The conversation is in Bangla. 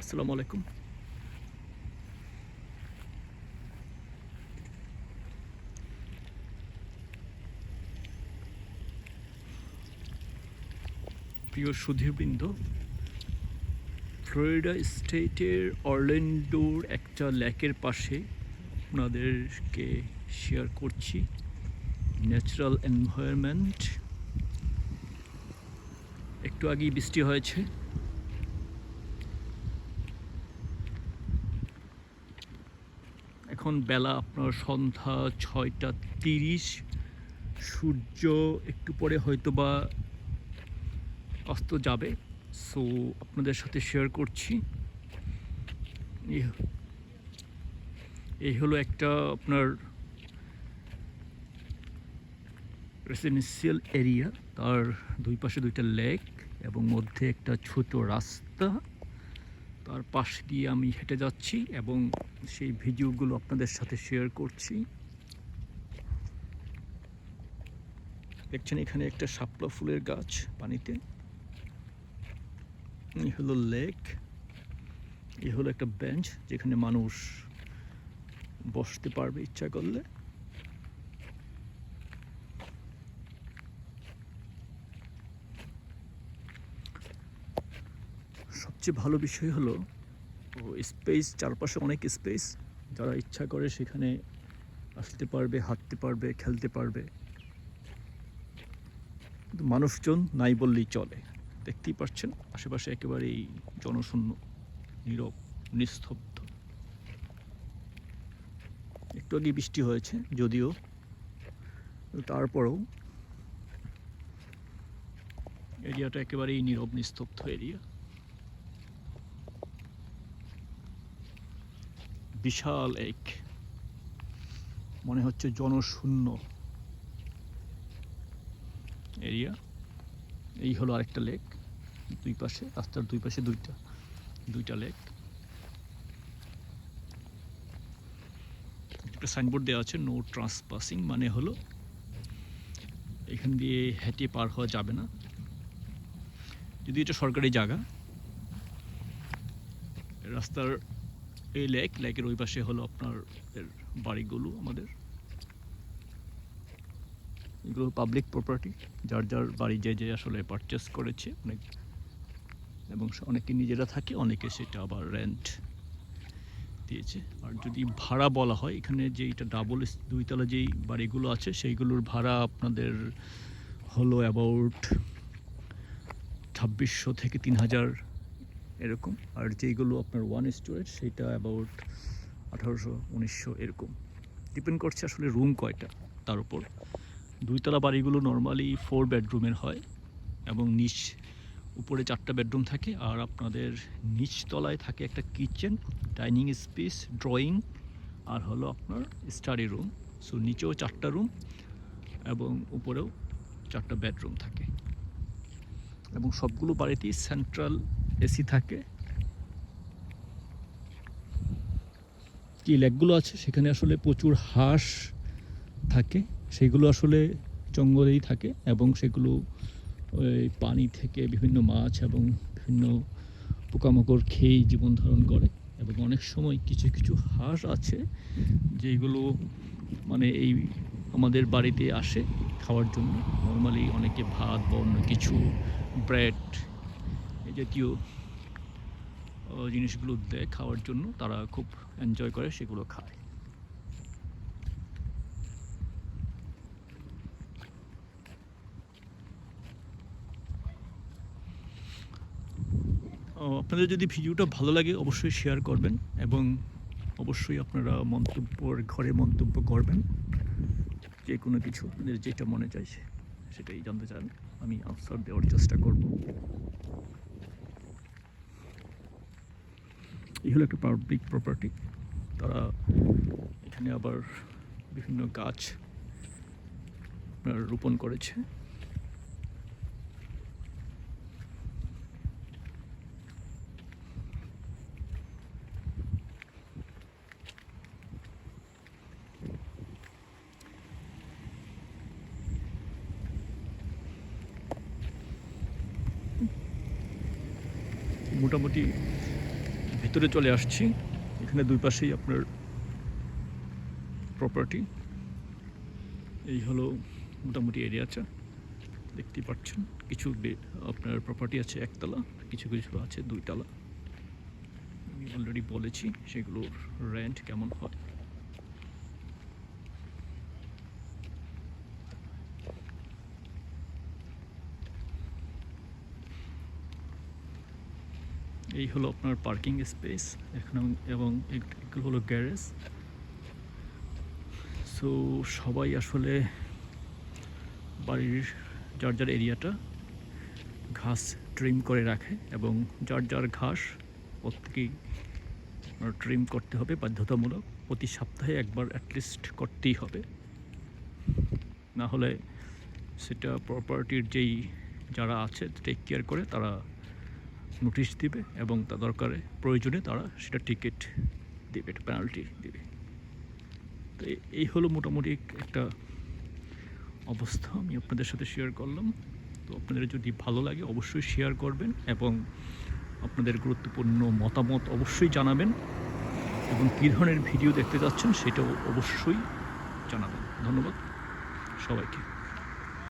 আসসালামু আলাইকুম। প্রিয় সুধীরবৃন্দ, ফ্লোরিডা স্টেটের অরল্যান্ডোর একটা লেকের পাশে আপনাদেরকে শেয়ার করছি। ন্যাচারাল এনভায়রনমেন্ট একটু আগেই বৃষ্টি হয়েছে। এখন বেলা আপনার সন্ধ্যা ছয়টা তিরিশ। সূর্য একটু পরে হয়তো বা অস্ত যাবে। সো আপনাদের সাথে শেয়ার করছি। এই- হলো একটা আপনার রেসিডেন্সিয়াল এরিয়া তার দুই পাশে দুইটা লেক এবং মধ্যে একটা ছোট রাস্তা। তার পাশ দিয়ে আমি হেঁটে যাচ্ছি এবং সেই ভিডিওগুলো আপনাদের সাথে শেয়ার করছি। দেখছেন এখানে একটা শাপলা ফুলের গাছ পানিতে। এই হলো লেক এই হলো একটা বেঞ্চ যেখানে মানুষ বসতে পারবে ইচ্ছা করলে। সবচেয়ে ভালো বিষয় হলো স্পেস চারপাশে অনেক স্পেস যারা ইচ্ছা করে সেখানে আসতে পারবে, হাঁটতে পারবে, খেলতে পারবে। মানুষজন নাই বললেই চলে। দেখতেই পাচ্ছেন, আশেপাশে একেবারেই জনশূন্য, নীরব, নিস্তব্ধ। একটু আগে বৃষ্টি হয়েছে, যদিও, তারপরেও এরিয়াটা একেবারেই নীরব, নিস্তব্ধ এরিয়া। বিশাল এক, মনে হচ্ছে জনশূন্য এরিয়া। এই হলো আরেকটা লেক, দুই পাশে, রাস্তার দুই পাশে দুইটা দুইটা লেক। একটা সাইনবোর্ড দেওয়া আছে, নো ট্রান্সপাসিং মানে হলো এখান দিয়ে হেঁটে পার হওয়া যাবে না। যদি এটা সরকারি জায়গা, রাস্তার এই লেক, লেকের ওই পাশে হলো আপনার বাড়িগুলো আমাদের। এগুলো পাবলিক প্রপার্টি যার যার বাড়ি যে যে আসলে পারচেস করেছে অনেক, এবং অনেকে নিজেরা থাকে, অনেকে সেটা আবার রেন্ট দিয়েছে। আর যদি ভাড়া বলা হয়, এখানে যে এটা ডাবল দুইতলা যেই বাড়িগুলো আছে, সেইগুলোর ভাড়া আপনাদের হলো অ্যাবাউট ছাব্বিশশো থেকে তিন হাজার এরকম। আর যেইগুলো আপনার ওয়ান স্টোরেজ সেইটা অ্যাবাউট আঠারোশো, উনিশশো এরকম। ডিপেন্ড করছে আসলে রুম কয়টা তার উপর। দুইতলা বাড়িগুলো নর্মালি ফোর বেডরুমের হয় এবং নিচ উপরে চারটা বেডরুম থাকে। আর আপনাদের নিচ তলায় থাকে একটা কিচেন ডাইনিং স্পেস ড্রয়িং আর হলো আপনার স্টাডি রুম সো নিচেও চারটা রুম এবং উপরেও চারটা বেডরুম থাকে। এবং সবগুলো বাড়িতেই সেন্ট্রাল এসি থাকে। যে লেকগুলো আছে? সেখানে আসলে প্রচুর হাঁস থাকে। সেগুলো আসলে জঙ্গলেই থাকে এবং সেগুলো ওই পানি থেকে বিভিন্ন মাছ এবং বিভিন্ন পোকামাকড় খেয়েই জীবন ধারণ করে এবং অনেক সময় কিছু কিছু হাঁস আছে যেগুলো মানে এই আমাদের বাড়িতে আসে খাওয়ার জন্য। নর্মালি অনেকে ভাত বা অন্য কিছু ব্রেড জাতীয় জিনিসগুলো দেয় খাওয়ার জন্য, তারা খুব এনজয় করে, সেগুলো খায়। আপনাদের যদি ভিডিওটা ভালো লাগে, অবশ্যই শেয়ার করবেন এবং অবশ্যই আপনারা মন্তব্যর, ঘরে মন্তব্য করবেন। যে কোনো কিছু আপনাদের যেটা মনে চাইছে, সেটাই জানতে চান। আমি আনসার দেওয়ার চেষ্টা করব। এই হলো একটা পাবলিক প্রপার্টি তারা এখানে আবার বিভিন্ন গাছ রোপণ করেছে। মোটামুটি ভিতরে চলে আসছি। এখানে দুই পাশেই আপনার প্রপার্টি এই হলো মোটামুটি এরিয়াটা দেখতেই পাচ্ছেন, কিছু আপনার প্রপার্টি আছে একতলা, কিছু কিছু আছে দুইতলা। আমি অলরেডি বলেছি সেগুলোর রেন্ট কেমন হয়। এই হলো আপনার পার্কিং স্পেস এখন এবং এগ- এগুলো হলো গ্যারেজ সো সবাই আসলে বাড়ির যার যার এরিয়াটা ঘাস ট্রিম করে রাখে এবং যার যার ঘাস প্রত্যেকেই ট্রিম করতে হবে বাধ্যতামূলক। প্রতি সপ্তাহে একবার অ্যাটলিস্ট করতেই হবে। না হলে সেটা প্রপার্টির যেই যারা আছে টেক কেয়ার করে, তারা নোটিশ দিবে এবং তা দরকারে প্রয়োজনে তারা সেটা টিকিট দেবে, একটা পেনাল্টি দেবে। তো এই হলো মোটামুটি একটা অবস্থা আমি আপনাদের সাথে শেয়ার করলাম। তো আপনাদের যদি ভালো লাগে অবশ্যই শেয়ার করবেন এবং আপনাদের গুরুত্বপূর্ণ মতামত অবশ্যই জানাবেন এবং কী ধরনের ভিডিও দেখতে যাচ্ছেন সেটাও অবশ্যই জানাবেন। ধন্যবাদ সবাইকে।